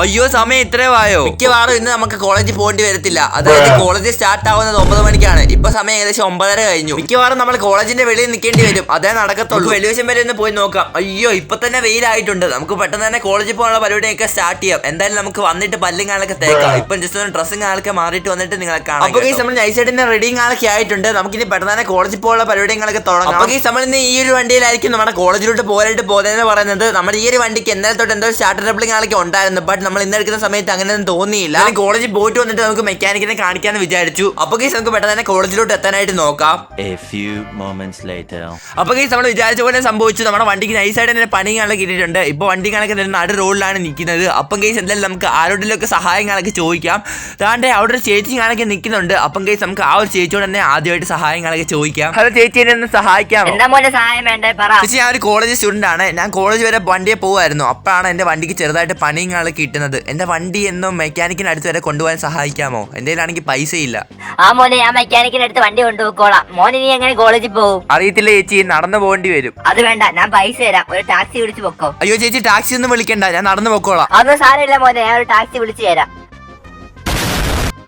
അയ്യോ സമയം ഇത്രേ ആയോ മിക്കവാറും ഇന്ന് നമുക്ക് കോളേജിൽ പോകേണ്ടി വരത്തില്ല. അതായത് കോളേജ് സ്റ്റാർട്ട് ആവുന്നത് ഒമ്പത് മണിക്കാണ്. ഇപ്പൊ സമയം ഏകദേശം ഒമ്പതര കഴിഞ്ഞു. മിക്കവാറും നമ്മൾ കോളേജിന്റെ വെളിയിൽ നിൽക്കേണ്ടി വരും. അതേ നടക്കത്തുള്ളൂ. വെളിവശം വരെ ഒന്ന് പോയി നോക്കാം. അയ്യോ ഇപ്പൊ തന്നെ വെയിലായിട്ടുണ്ട്. നമുക്ക് പെട്ടെന്ന് തന്നെ കോളേജിൽ പോകാനുള്ള പരിപാടിയൊക്കെ സ്റ്റാർട്ട് ചെയ്യാം. എന്തായാലും നമുക്ക് വന്നിട്ട് പല്ലും കാലൊക്കെ തേക്കാം. ഇപ്പം ജസ്റ്റ് ഒന്ന് ഡ്രസ്സും കാലൊക്കെ മാറിയിട്ട് വന്നിട്ട് നിങ്ങളെ കാണാം അപ്പൊ ഈ നമ്മൾ നൈസായിട്ട് റെഡിങ് കാലൊക്കെ ആയിട്ടുണ്ട്. നമുക്ക് ഇനി പെട്ടെന്ന് തന്നെ കോളേജിൽ പോകാനുള്ള പരിപാടികളൊക്കെ തുടങ്ങാം. അപ്പൊ ഈ നമ്മൾ ഇന്ന് ഈ ഒരു വണ്ടിയിലായിരിക്കും നമ്മുടെ കോളേജിലോട്ട് പോകാനായിട്ട് പോകുന്നതെന്ന് പറയുന്നത്. നമ്മുടെ ഈ ഒരു വണ്ടിക്ക് എന്നാലും തൊട്ട് എന്തോ സ്റ്റാർട്ടർ ട്രിപ്പിളിംഗ് ആളൊക്കെ ഉണ്ടായിരുന്നു. ബട്ട് നമ്മൾ ഇന്ന് എടുക്കുന്ന സമയത്ത് അങ്ങനെയൊന്നും തോന്നിയില്ല. കോളേജിൽ പോയിട്ട് വന്നിട്ട് നമുക്ക് മെക്കാനിക്കിനെ കാണിക്കാന്ന് വിചാരിച്ചു. അപ്പൊ കേസ് നമുക്ക് പെട്ടെന്ന് തന്നെ കോളേജിലോട്ട് എത്താനായിട്ട് നോക്കാം. അപ്പൊ കേസ് നമ്മൾ വിചാരിച്ച പോലെ സംഭവിച്ചു. നമ്മുടെ വണ്ടിക്ക് നൈസായിട്ട് തന്നെ പണി കാണാൻ കിട്ടിയിട്ടുണ്ട്. ഇപ്പൊ വണ്ടി കണക്ക് തന്നെ നടു റോഡിലാണ് നിൽക്കുന്നത്. അപ്പം കേസ് എന്തായാലും നമുക്ക് ആരോടെങ്കിലൊക്കെ സഹായങ്ങളൊക്കെ ചോദിക്കാം. താണ്ടെ അവിടെ ഒരു ചേച്ചി കണക്കെ നിൽക്കുന്നുണ്ട്. അപ്പം കേസ് നമുക്ക് ആ ഒരു ചേച്ചിയോട് തന്നെ ആദ്യമായിട്ട് സഹായം സഹായങ്ങളൊക്കെ ചോദിക്കാം. ഹലോ ചേച്ചി എന്നെ ഒന്ന് സഹായിക്കാം എന്താ മോനെ സഹായം വേണ്ടേ? പറ. ചേച്ചി ഞാൻ ഒരു കോളേജ് സ്റ്റുഡന്റ് ആണ്. ഞാൻ കോളേജ് വരെ വണ്ടിയെ പോകുമായിരുന്നു അപ്പോഴാണ് എന്റെ വണ്ടിക്ക് ചെറുതായിട്ട് പണിയും കാണൊക്കെ കിട്ടുന്നത്. എന്റെ വണ്ടി എന്നും മെക്കാനിക്കിന് അടുത്ത് വരെ കൊണ്ടുപോകാൻ സഹായിക്കാമോ? എന്റെ കയ്യിലാണെങ്കിൽ പൈസ ഇല്ല ആ മോനെ ഞാൻ മെക്കാനിക്കിന്റെ അടുത്ത് വണ്ടി കൊണ്ടുപോയിക്കോളാം. മോനെ നീ എങ്ങനെ കോളേജിൽ പോകും? അറിയത്തില്ല ചേച്ചി നടന്നു പോകേണ്ടി വരും. അത് വേണ്ട ഞാൻ പൈസ തരാം. ഒരു ടാക്സി വിളിച്ചു പൊക്കോ. അയ്യോ ചേച്ചി ടാക്സി ഒന്നും വിളിക്കണ്ട. ഞാൻ നടന്നു പൊക്കോളാം. അതൊന്നും സാരമില്ല മോനെ ഞാൻ ഒരു ടാക്സി വിളിച്ചു തരാം.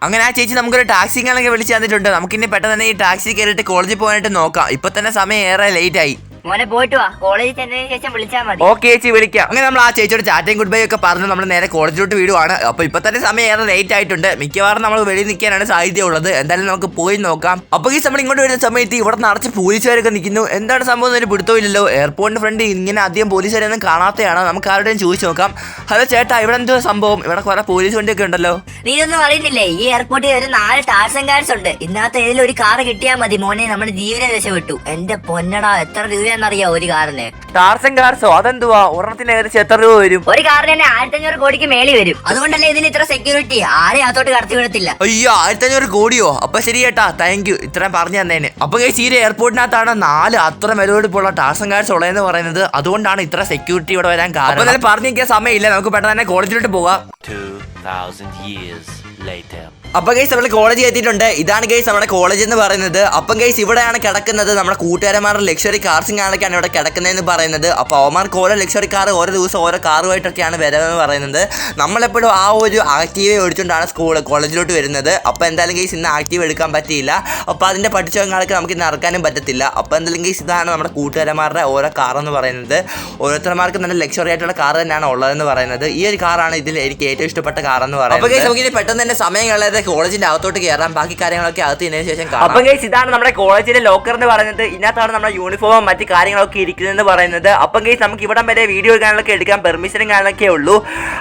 അങ്ങനെ ആ ചേച്ചി നമുക്കൊരു ടാക്സി കാണൊക്കെ വിളിച്ചു തന്നിട്ടുണ്ട്. നമുക്കിനി പെട്ടെന്ന് തന്നെ ഈ ടാക്സി കയറിയിട്ട് കോളേജിൽ പോകാനായിട്ട് നോക്കാം. ഇപ്പൊ തന്നെ സമയം ഏറെ ലേറ്റ് ആയി. മോനെ പോയിട്ട് വാ. കോളേജിൽ ചെന്നതിന് ശേഷം വിളിച്ചാൽ മതി. ഓക്കെ ചേച്ചി വിളിക്കാം. അങ്ങനെ നമ്മൾ ആ ചേച്ചിയോട് ചാറ്റയും ഗുഡ് ബൈ ഒക്കെ പറഞ്ഞു. നമ്മൾ നേരെ കോളേജിലോട്ട് വീടുവാണ്. അപ്പൊ ഇപ്പൊ തന്നെ സമയം ഏറെ ലേറ്റ് ആയിട്ടുണ്ട്. മിക്കവാറും നമ്മൾ വെളിയിൽ നിൽക്കാനാണ് സാധ്യത ഉള്ളത്. എന്തായാലും നമുക്ക് പോയി നോക്കാം. അപ്പൊ ഈ നമ്മൾ ഇങ്ങോട്ട് വരുന്ന സമയത്ത് ഇവിടെ നിറച്ച് പോലീസുകാരൊക്കെ നിൽക്കുന്നു. എന്താണ് സംഭവം എന്നൊരു പിടുത്തമില്ലല്ലോ എയർപോർട്ടിന്റെ ഫ്രണ്ട് ഇങ്ങനെ അധികം പോലീസുകാരൊന്നും കാണാത്തതാണ് നമുക്ക് ആരുടെയും ചോദിച്ചു നോക്കാം. ഹലോ ചേട്ടാ ഇവിടെ എന്തോ സംഭവം? ഇവിടെ കുറെ പോലീസ് വണ്ടിയൊക്കെ ഉണ്ടല്ലോ. നീ ഒന്നും അറിയുന്നില്ലേ? ഈ എയർപോർട്ടിൽ ഒരു നാല് ടാർസൻ കാർഡ്സ് ഉണ്ട്. ഇന്നത്തെ ഇതിൽ ഒരു കാർ കിട്ടിയാൽ മതി. മോനെ നമ്മുടെ ജീവനെ രക്ഷപ്പെട്ടു. എന്റെ പൊന്നടാ എത്ര രൂപയാണെന്നറിയാ ഒരു കാറിന്. ടാർസൻ കാർസോ അതെന്തുവാ? ഒരെണ്ണത്തിന് ഏകദേശം എത്ര രൂപ വരും? ഒരു കാറിന് തന്നെ ആയിരത്തി അഞ്ഞൂറ് കോടിക്ക് മേളി വരും. അതുകൊണ്ടല്ലേ ഇതിന് ഇത്ര സെക്യൂരിറ്റി ആരെ അതോട്ട് കടത്തി വിടത്തില്ല. അയ്യോ ആയിരത്തി അഞ്ഞൂറ് കോടിയോ? അപ്പൊ ശരി ചേട്ടാ താങ്ക് യു ഇത്രയും പറഞ്ഞു തന്നേന് അപ്പൊ ഈ ചീര എയർപോർട്ടിനകത്താണ് നാല് അത്ര മെലോടിപ്പുള്ള ടാർസൻ കാർസ് ഉള്ളതെന്ന് പറയുന്നത്. അതുകൊണ്ടാണ് ഇത്ര സെക്യൂരിറ്റി ഇവിടെ വരാൻ കാരണം. അപ്പൊ എന്തായാലും പറഞ്ഞു നിൽക്കാൻ സമയമില്ല. നമുക്ക് പെട്ടെന്ന് തന്നെ കോളേജിലോട്ട് പോകാം. 2000 years later. അപ്പൊ ഗൈസ് നമ്മൾ കോളേജ് എത്തിയിട്ടുണ്ട്. ഇതാണ് ഗൈസ് നമ്മുടെ കോളേജ് എന്ന് പറയുന്നത്. അപ്പം ഗൈസ് ഇവിടെയാണ് കിടക്കുന്നത് നമ്മുടെ കൂട്ടുകാരന്മാരുടെ ലക്ഷറി കാർസും കാണൊക്കെയാണ് ഇവിടെ കിടക്കുന്നതെന്ന് പറയുന്നത്. അപ്പോൾ അവന്മാർക്ക് ഓരോ ലക്ഷറി കാർ ഓരോ ദിവസം ഓരോ കാറുമായിട്ടൊക്കെയാണ് വരവെന്ന് പറയുന്നത്. നമ്മളെപ്പോഴും ആ ഒരു ആക്റ്റീവ് ഓടിച്ചുകൊണ്ടാണ് സ്കൂൾ കോളേജിലോട്ട് വരുന്നത്. അപ്പോൾ എന്തായാലും ഗൈസ് ഇന്ന് ആക്റ്റീവ് എടുക്കാൻ പറ്റിയില്ല. അപ്പോൾ അതിന്റെ പഠിച്ചവങ്ങൾക്ക് നമുക്ക് ഇന്ന് ഇറക്കാനും പറ്റത്തില്ല. അപ്പോൾ എന്തായാലും ഗൈസ് ഇതാണ് നമ്മുടെ കൂട്ടുകാരന്മാരുടെ ഓരോ കാർ എന്ന് പറയുന്നത്. ഓരോരുത്തർമാർക്ക് നല്ല ലക്ഷറി ആയിട്ടുള്ള കാർ തന്നെയാണ് ഉള്ളതെന്ന് പറയുന്നത്. ഈ ഒരു കാറാണ് ഇതിൽ എനിക്ക് ഏറ്റവും ഇഷ്ടപ്പെട്ട കാർ എന്ന് പറയുന്നത് അപ്പോൾ ഗൈസ് നമുക്ക് ഇനി പെട്ടെന്ന് തന്നെ സമയം കളയാതെ കോളേജിന്റെ അകത്തോട്ട് കയറാം ബാക്കി കാര്യങ്ങളൊക്കെ അകത്ത് ഇതിനു ശേഷം അപ്പൊ ഗൈസ് ഇതാണ് നമ്മുടെ കോളേജിലെ ലോക്കർ എന്ന് പറയുന്നത്. ഇതിനകത്താണ് നമ്മുടെ യൂണിഫോമും മറ്റു കാര്യങ്ങളൊക്കെ ഇരിക്കുന്നതെന്ന് പറയുന്നത്. അപ്പം ഗൈസ് നമുക്ക് ഇവിടം വരെ വീഡിയോ കാണാനൊക്കെ എടുക്കാൻ പെർമിഷനും കാണാനൊക്കെ ഉള്ളൂ.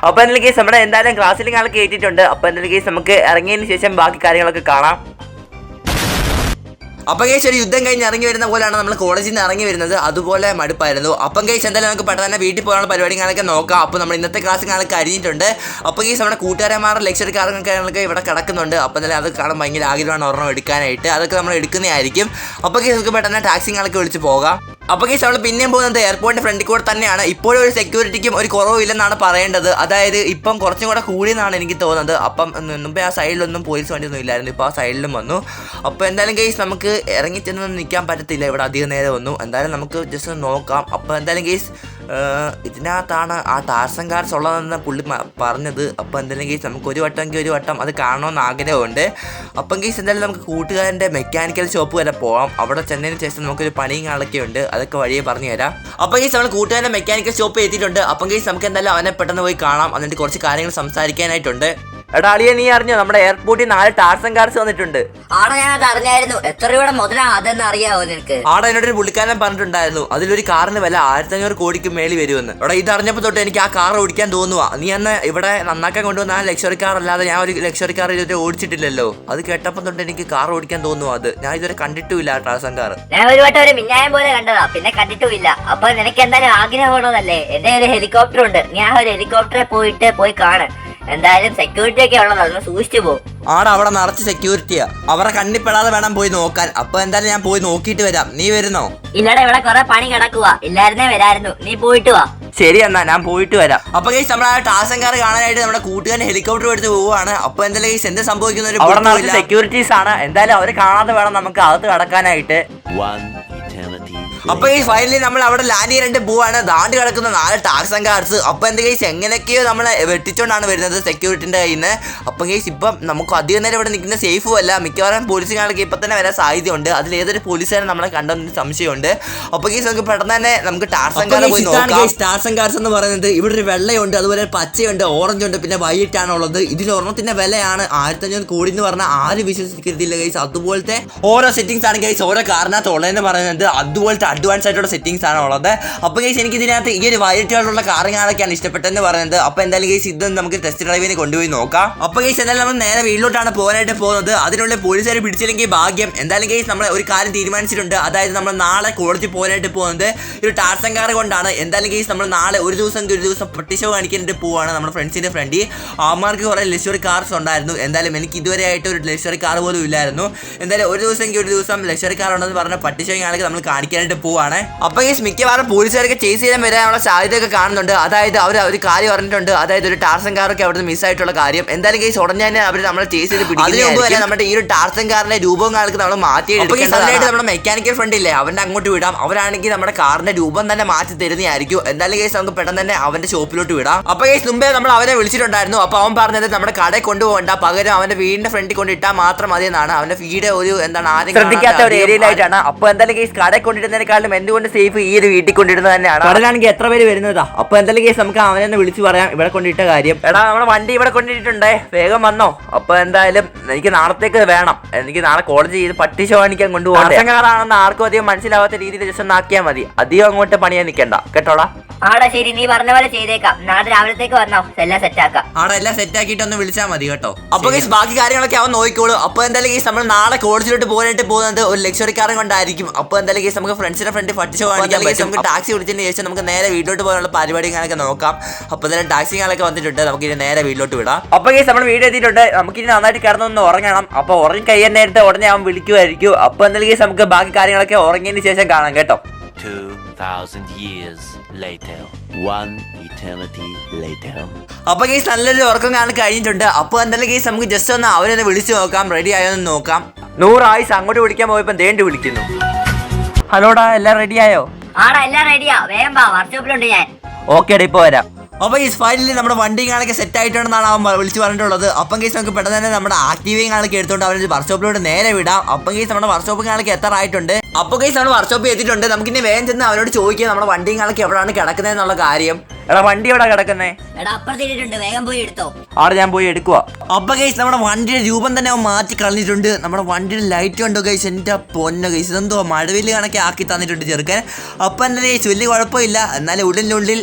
അപ്പൊ എന്തെങ്കിലും നമ്മുടെ എന്തായാലും ക്ലാസ്സിലും കാണാനൊക്കെ ഏറ്റിട്ടുണ്ട് അപ്പൊ എന്തെങ്കിലും നമുക്ക് ഇറങ്ങിയതിന് ശേഷം ബാക്കി കാര്യങ്ങളൊക്കെ കാണാം. അപ്പം കേസ് ഒരു യുദ്ധം കഴിഞ്ഞ് ഇറങ്ങി വരുന്ന പോലെയാണ് നമ്മൾ കോളേജിൽ നിന്ന് ഇറങ്ങി വരുന്നത്. അതുപോലെ മടുപ്പായിരുന്നു. അപ്പം കേസ് എന്തായാലും നമുക്ക് പെട്ടെന്ന് തന്നെ വീട്ടിൽ പോകാനുള്ള പരിപാടികളൊക്കെ നോക്കാം. അപ്പോൾ നമ്മൾ ഇന്നത്തെ ക്ലാസ് കാണൊക്കെ കഴിഞ്ഞിട്ടുണ്ട്. അപ്പം കേസ് നമ്മുടെ കൂട്ടുകാരന്മാരുടെ ലക്ഷറി കാര്യങ്ങളൊക്കെ ഇവിടെ കിടക്കുന്നുണ്ട്. അപ്പം എന്തായാലും അത് കാണാൻ ഭയങ്കര ആഗ്രഹമാണ് ഒരെണ്ണം എടുക്കാനായിട്ട്. അതൊക്കെ നമ്മൾ എടുക്കുന്നതായിരിക്കും. അപ്പോൾ കേസ് നമുക്ക് പെട്ടെന്ന് ടാക്സി കാണൊക്കെ വിളിച്ച് പോകാം. അപ്പോൾ കേസ് നമ്മൾ പിന്നെയും പോകുന്നത് എയർപോർട്ടിന്റെ ഫ്രണ്ടിൽ കൂടെ തന്നെയാണ്. ഇപ്പോഴും ഒരു സെക്യൂരിറ്റിക്കും ഒരു കുറവില്ലെന്നാണ് പറയേണ്ടത്. അതായത് ഇപ്പം കുറച്ചും കൂടെ കൂടിയെന്നാണ് എനിക്ക് തോന്നുന്നത്. അപ്പം മുമ്പേ ആ സൈഡിലൊന്നും പോലീസ് വണ്ടിയൊന്നും ഇല്ലായിരുന്നു. ഇപ്പോൾ ആ സൈഡിലും വന്നു. അപ്പോൾ എന്തായാലും കേസ് നമുക്ക് ഇറങ്ങി ചെന്നൊന്നും നിൽക്കാൻ പറ്റത്തില്ല. ഇവിടെ അധികം നേരം ഒന്നും. എന്തായാലും നമുക്ക് ജസ്റ്റ് ഒന്ന് നോക്കാം. അപ്പോൾ എന്തായാലും കേസ് ഇതിനകത്താണ് ആ ടാർസൻ കാർസ് ഉള്ളതെന്ന് പുള്ളി പറഞ്ഞത്. അപ്പോൾ എന്തായാലും കേസ് നമുക്ക് ഒരു വട്ടമെങ്കിൽ ഒരു വട്ടം അത് കാണണമെന്ന് ആഗ്രഹമുണ്ട്. അപ്പം കേസ് എന്തായാലും നമുക്ക് കൂട്ടുകാരന്റെ മെക്കാനിക്കൽ ഷോപ്പ് വരെ പോകാം അവിടെ ചെന്നതിന് ശേഷം നമുക്കൊരു പണിയും കാണൊക്കെ ഉണ്ട് അതൊക്കെ വഴിയെ പറഞ്ഞു തരാം. അപ്പം കേസ് നമ്മൾ കൂട്ടുകാരന്റെ മെക്കാനിക്കൽ ഷോപ്പ് എത്തിയിട്ടുണ്ട്. അപ്പം കേസ് നമുക്ക് എന്തായാലും അവനെ പെട്ടെന്ന് പോയി കാണാം. എന്നിട്ട് കുറച്ച് കാര്യങ്ങൾ സംസാരിക്കാനായിട്ടുണ്ട്. എടാ അളിയ നീ അറിഞ്ഞോ? നമ്മുടെ എയർപോർട്ടിൽ നാല് ടാർസൻ കാർസ് വന്നിട്ടുണ്ട്. ആടെ ഞാൻ അത് അറിഞ്ഞായിരുന്നു. എത്ര രൂപയുടെ മുതലാ അതെന്ന് അറിയാവോ നിനക്ക്? ആടെ എന്നോട് ഒരു പുള്ളിക്കാരൻ പറഞ്ഞിട്ടുണ്ടായിരുന്നു. അതിലൊരു കാറിന് വില ആയിരത്തി അഞ്ഞൂറ് കോടിക്ക് മേളി വരുമെന്ന്. എടാ ഇത് അറിഞ്ഞപ്പോൾ തൊട്ട് എനിക്ക് ആ കാർ ഓടിക്കാൻ തോന്നുവാ. നീ അന്ന് ഇവിടെ നന്നാക്കാൻ കൊണ്ടുവന്ന ആ ലക്ഷറി കാർ അല്ലാതെ ഞാൻ ഒരു ലക്ഷറി കാർ ഇതുവരെ ഓടിച്ചിട്ടില്ലല്ലോ. അത് കേട്ടപ്പോൾ തൊട്ട് എനിക്ക് കാർ ഓടിക്കാൻ തോന്നുവാ അത്. ഞാൻ ഇതുവരെ കണ്ടിട്ടില്ല ആ ടാർസൻ കാർ ഞാൻ ഒരു വട്ടം ഒരു മിന്നായം പോലെ കണ്ടതാ. പിന്നെ കണ്ടിട്ടില്ല അപ്പൊ നിനക്ക് എന്തായാലും ആഗ്രഹമാണോന്നല്ലേ എന്റെ ഒരു ഹെലികോപ്റ്റർ ഉണ്ട്. ഞാൻ ഒരു ഹെലികോപ്റ്ററെ പോയിട്ട് പോയി കാണ്. എന്തായാലും സെക്യൂരിറ്റി ഒക്കെ ഉള്ളത് അതൊന്ന് സൂക്ഷിച്ചു പോകും ആടെ അവിടെ നിറച്ച് സെക്യൂരിറ്റിയാ അവരെ കണ്ണിപ്പെടാതെ വേണം പോയി നോക്കാൻ. അപ്പൊ എന്തായാലും ഞാൻ പോയി നോക്കിയിട്ട് വരാം. നീ വരുന്നോ? ഇല്ലടാ ഇവിടെ കുറെ പണി കിടക്കുക ഇല്ലായിരുന്നേ വരായിരുന്നു. നീ പോയിട്ട് വാ. ശരി എന്നാ ഞാൻ പോയിട്ട് വരാം. അപ്പൊ കേസ് നമ്മൾ ആ ടാസൻ കാർ കാണാനായിട്ട് നമ്മുടെ കൂട്ടുകാരൻ ഹെലികോപ്റ്റർ എടുത്ത് പോവാണ് അപ്പൊ എന്തായാലും ഗൈസ് എന്ത് സംഭവിക്കുന്ന ഒരു സെക്യൂരിറ്റീസ് ആണ്. എന്തായാലും അവരെ കാണാതെ വേണം നമുക്ക് അകത്ത് കടക്കാനായിട്ട്. അപ്പൊ ഈ ഫൈനലി നമ്മൾ അവിടെ ലാൻഡ് ചെയ്യാനായിട്ട് പോവാണ്. ദാണ്ട് കിടക്കുന്ന നാല് ടാക്സ് ആൻഡ് കാർഡ്സ് അപ്പൊ എന്ത് കേസ് എങ്ങനെയൊക്കെയോ നമ്മളെ വെട്ടിച്ചോണ്ടാണ് വരുന്നത് സെക്യൂരിറ്റിന്റെ കയ്യിൽ നിന്ന് അപ്പൊ കേസ് ഇപ്പം നമുക്ക് അധികം നേരം ഇവിടെ നിൽക്കുന്ന സേഫും അല്ല. മിക്കവാറും പോലീസുകാർക്ക് ഇപ്പൊ തന്നെ വരാൻ സാധ്യതയുണ്ട്. അതിൽ ഏതൊരു പോലീസുകാരും നമ്മളെ കണ്ടെന്ന് സംശയമുണ്ട്. അപ്പൊ കേസ് നമുക്ക് പെട്ടെന്ന് തന്നെ നമുക്ക് ടാർസൻ കാർഡ് പോയി നോക്കാം. സ്റ്റാർസ് ആൻഡ് കാർഡ്സ് എന്ന് പറയുന്നത്. ഇവിടെ ഒരു വെള്ളയുണ്ട് അതുപോലെ പച്ചയുണ്ട് ഓറഞ്ച് ഉണ്ട് പിന്നെ വൈറ്റ് ആണ് ഉള്ളത് ഇതിൽ ഓർമ്മത്തിന്റെ വിലയാണ് ആയിരത്തി അഞ്ഞൂറ് കോടി എന്ന് പറഞ്ഞാൽ ആരും വിശ്വസിക്കരുതില്ല ഗൈസ് അതുപോലത്തെ ഓരോ സെറ്റിംഗ്സ് ആണ് ഗൈസ് ഓരോ കാറിനകത്ത് ഉള്ളതെന്ന് പറയുന്നത്. അതുപോലത്തെ അഡ്വാൻസ് ആയിട്ടുള്ള സെറ്റിംഗ്സ് ആണ് ഉള്ളത്. അപ്പോൾ ഗൈസ് എനിക്ക് ഇതിനകത്ത് ഈ ഒരു വൈറ്റ് കളറുള്ള കാറുകളൊക്കെയാണ് ഇഷ്ടപ്പെട്ടെന്ന് പറയുന്നത്. അപ്പോൾ എന്തായാലും ഗൈസ് ഇത് നമുക്ക് ടെസ്റ്റ് ഡ്രൈവിന് കൊണ്ടുപോയി നോക്കാം. അപ്പോൾ ഗൈസ് എന്തായാലും നമ്മൾ നേരെ വീട്ടിലോട്ടാണ് പോകാനായിട്ട് പോകുന്നത്. അതിനുള്ളിൽ പോലീസുകാർ പിടിച്ചില്ലെങ്കിൽ ഭാഗ്യം. എന്തായാലും ഗൈസ് നമ്മൾ ഒരു കാര്യം തീരുമാനിച്ചിട്ടുണ്ട്. അതായത് നമ്മൾ നാളെ കോളേജിൽ പോകാനായിട്ട് പോകുന്നത് ഒരു ടാർസൻ കാർ കൊണ്ടാണ്. എന്തായാലും ഗൈസ് നമ്മൾ നാളെ ഒരു ദിവസം ഒരു ദിവസം പ്രത്യക്ഷ കാണിക്കാനായിട്ട് പോവാണ് നമ്മുടെ ഫ്രണ്ട്സിന്റെ ഫ്രണ്ട് അമ്മമാർക്ക് കുറേ ലക്ഷറി കാർസ് ഉണ്ടായിരുന്നു. എന്തായാലും എനിക്ക് ഇതുവരെ ആയിട്ട് ഒരു ലക്ഷറി കാർ പോലും ഇല്ലായിരുന്നു. എന്തായാലും ഒരു ദിവസം ഒരു ദിവസം ലക്ഷറി കാർ ഉണ്ടെന്ന് പറഞ്ഞ പട്ടി ഷോ നമ്മൾ കാണിക്കാനായിട്ട് പോവാണ്. അപ്പൊ ഈ മിക്കവാറും പോലീസുകാരൊക്കെ ചേസ് ചെയ്യാൻ വരാനുള്ള സാധ്യതയൊക്കെ കാണുന്നുണ്ട്. അതായത് അവർ ഒരു കാര്യം പറഞ്ഞിട്ടുണ്ട് അതായത് ഒരു ടാർസൻ കാറൊക്കെ അവിടുന്ന് മിസ്സായിട്ടുള്ള കാര്യം. എന്തായാലും കേസ് ഉടനെ തന്നെ അവർ നമ്മളെ ചേസ് ചെയ്ത് പിടിക്കുന്നത് നമ്മുടെ ഈ ഒരു ടാർസൻ കാറിന്റെ രൂപം കാണുന്നത് നമ്മൾ മാറ്റി എടുക്കേണ്ടതായിട്ട് നമ്മുടെ മെക്കാനിക്കൽ ഫ്രണ്ട് ഇല്ലേ അവന്റെ അങ്ങോട്ട് വിടാം. അവരാണെങ്കിൽ നമ്മുടെ കാറിന്റെ രൂപം തന്നെ മാറ്റി തരുന്നതായിരിക്കും. എന്തായാലും കേസ് നമുക്ക് പെട്ടെന്ന് തന്നെ അവന്റെ ഷോപ്പിലോട്ട് വിടാം. അപ്പൊ കേസ് മുമ്പേ നമ്മൾ അവനെ വിളിച്ചിട്ടുണ്ടായിരുന്നു. അപ്പൊ അവൻ പറഞ്ഞത് നമ്മുടെ കടയിൽ കൊണ്ടുപോകണ്ട. പകരം അവന്റെ വീടിന്റെ ഫ്രണ്ടിൽ കൊണ്ട് ഇട്ടാൽ മാത്രം മതി എന്നാണ് അവന്റെ വീട് ഒരു എന്താണ് ആരും ശ്രദ്ധിക്കാത്ത ഒരു ഏരിയയിലായിട്ടാണ് അപ്പൊ എന്തായാലും കേസ് കടയിൽ കൊണ്ടിടുന്നതിനേക്കാളും എന്തുകൊണ്ട് സേഫ് ഈ ഒരു വീട്ടിൽ കൊണ്ടിടുന്നത് തന്നെയാണ്. കടലാണെങ്കിൽ എത്ര പേര് വരുന്നതാ? അപ്പൊ എന്തായാലും കേസ് നമുക്ക് അവനെ ഒന്ന് വിളിച്ചു പറയാം. ഇവിടെ കൊണ്ടിട്ട കാര്യം. എടാ നമ്മുടെ വണ്ടി ഇവിടെ കൊണ്ടിട്ടുണ്ടേ വേഗം വന്നോ. അപ്പൊ എന്തായാലും എനിക്ക് നാളത്തേക്ക് വേണം. എനിക്ക് നാളെ കോളേജ് ചെയ്ത് പട്ടി ഷോ കാണിക്കാൻ കൊണ്ടുപോകാം കാറാണെന്ന് ആർക്കും അധികം മനസ്സിലാവാത്ത രീതിയിൽ ജസ്റ്റ് ഒന്ന് ആക്കിയാൽ മതി. അധികം അങ്ങോട്ട് പണിയാൻ നിൽക്കണ്ട. കേട്ടോടാ? ആടാ ശരി നീ പറഞ്ഞ പോലെ ചെയ്തേക്കാം. നാളെ രാവിലത്തേക്ക് വന്നോ. എല്ലാം സെറ്റ് ആക്കാം. ആടാ എല്ലാം സെറ്റ് ആക്കിയിട്ട് ഒന്ന് വിളിച്ചാൽ മതി കേട്ടോ. അപ്പൊ ഗൈസ് ബാക്കി കാര്യങ്ങളൊക്കെ അവൻ നോക്കിക്കോളൂ. അപ്പൊ എന്തായാലും ഗൈസ് നമ്മൾ നാളെ കോളേജിലോട്ട് പോകാനായിട്ട് പോകുന്നത് ഒരു ലക്ഷറി കാറും കൊണ്ടായിരിക്കും. അപ്പൊ എന്തായാലും ഗൈസ് നമുക്ക് ഫ്രണ്ട്സിന്റെ ഫ്രണ്ട് പട്ടി ഷോ കാണിക്കാൻ പറ്റും. നമുക്ക് ടാക്സി വിളിച്ചതിന് ശേഷം നമുക്ക് നേരെ വീട്ടിലോട്ട് പോകാനുള്ള പരിപാടി കാണൊക്കെ നോക്കാം. അപ്പൊ ടാക്സി കാണൊക്കെ വന്നിട്ടുണ്ട്. നമുക്ക് ഇനി നേരെ വീട്ടിലോട്ട് വിടാം. അപ്പൊ ഗൈസ് നമ്മൾ വീട് എത്തിയിട്ടുണ്ട്. നമുക്ക് ഇനി നന്നായിട്ട് കിടന്നൊന്ന് ഉറങ്ങണം. അപ്പൊ ഉറങ്ങി കഴിയാൻ നേരത്തെ ഉടനെ അവൻ വിളിക്കുമായിരിക്കും. അപ്പൊ എന്തെങ്കിലും ഗൈസ് നമുക്ക് ബാക്കി കാര്യങ്ങളൊക്കെ ഉറങ്ങിയതിന് ശേഷം കാണാം കേട്ടോ. 2,000 years later. One eternity later. അപ്പൊ ഗൈസ് നല്ലൊരു ഉറക്കം കാണാൻ കഴിഞ്ഞിട്ടുണ്ട്. അപ്പൊ എന്തായാലും ഗൈസ് നമുക്ക് ജസ്റ്റ് ഒന്ന് അവരൊന്ന് വിളിച്ചു നോക്കാം. റെഡി ആയോ എന്ന് നോക്കാം. നൂറായിസ് അങ്ങോട്ട് വിളിക്കാൻ പോയപ്പോ ദേണ്ടി വിളിക്കുന്നു. ഹലോടാ എല്ലാം റെഡിയായോ? ആടാ എല്ലാം റെഡിയാ. വേഗം വാ വർക്ക്ഷോപ്പിലുണ്ട് ഞാൻ. ഓക്കെ ഇപ്പൊ വരാം. അപ്പൊ ഈ ഫൈനലി നമ്മുടെ വണ്ടിയും കാണൊക്കെ സെറ്റ് ആയിട്ടുണ്ടെന്നാണ് അവൻ വിളിച്ചു പറഞ്ഞിട്ടുള്ളത്. അപ്പം കേസ് നമുക്ക് പെട്ടെന്ന് തന്നെ നമ്മുടെ ആക്റ്റീവയും കാണൊക്കെ എടുത്തുകൊണ്ട് അവരുടെ വർക്ക്ഷോപ്പിലോട്ട് നേരെ വിടാം. അപ്പം കേസ് നമ്മുടെ വർക്ക്ഷോപ്പ് കാണൊക്കെ എത്താറായിട്ടുണ്ട്. അപ്പം കേസ് നമ്മുടെ വർക്ക്ഷോപ്പിൽ എത്തിയിട്ടുണ്ട്. നമുക്കിനി വേഗം ചെന്ന് അവരോട് ചോദിക്കാം നമ്മുടെ വണ്ടിയും കാണൊക്കെ എവിടെയാണ് കിടക്കുന്നത് എന്നുള്ള കാര്യം. എടാ വണ്ടി എവിടെ കിടക്കുന്നേ? എടാ അപ്പുറത്തിട്ടുണ്ട് വേഗം പോയി എടുത്തോ. അവിടെ ഞാൻ പോയി എടുക്കുക അപ്പൊ ഗൈസ് നമ്മുടെ വണ്ടിയുടെ രൂപം തന്നെ അവൻ മാറ്റി കളഞ്ഞിട്ടുണ്ട്. നമ്മുടെ വണ്ടിയുടെ ലൈറ്റ് കണ്ടോ ഗൈസ് എന്റെ പൊന്ന ഗൈസ് ഇതെന്തോ മഴവിൽ കണക്കെ ആക്കി തന്നിട്ടുണ്ട് ചെറുക്കൻ. അപ്പൊ എന്താ ഗൈസ് വലിയ കുഴപ്പമില്ല. എന്നാലും ഉള്ളിനുള്ളിൽ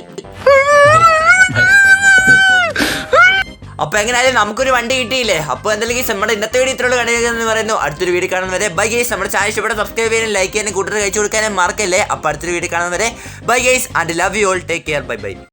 അപ്പൊ എങ്ങനെയായാലും നമുക്കൊരു വണ്ടി കിട്ടിയില്ലേ? അപ്പൊ എന്തായാലും ഗൈസ് നമ്മുടെ ഇന്നത്തെ വീഡിയോ ഇത്രയുള്ള കണ്ടിരിക്കുന്നു പറയുന്നു. അടുത്തൊരു വീഡിയോ കാണുന്നവരെ ബൈ ഗൈസ് നമ്മുടെ ചാനൽ ഇഷ്ടപ്പെട്ട സബ്സ്ക്രൈബ് ചെയ്യാനും ലൈക്ക് ചെയ്യാനും കൂട്ടർ കഴിച്ചു കൊടുക്കാനും മറക്കല്ലേ? അപ്പൊ അടുത്തൊരു വീഡിയോ കാണുന്നവരെ bye guys and love you all take care bye bye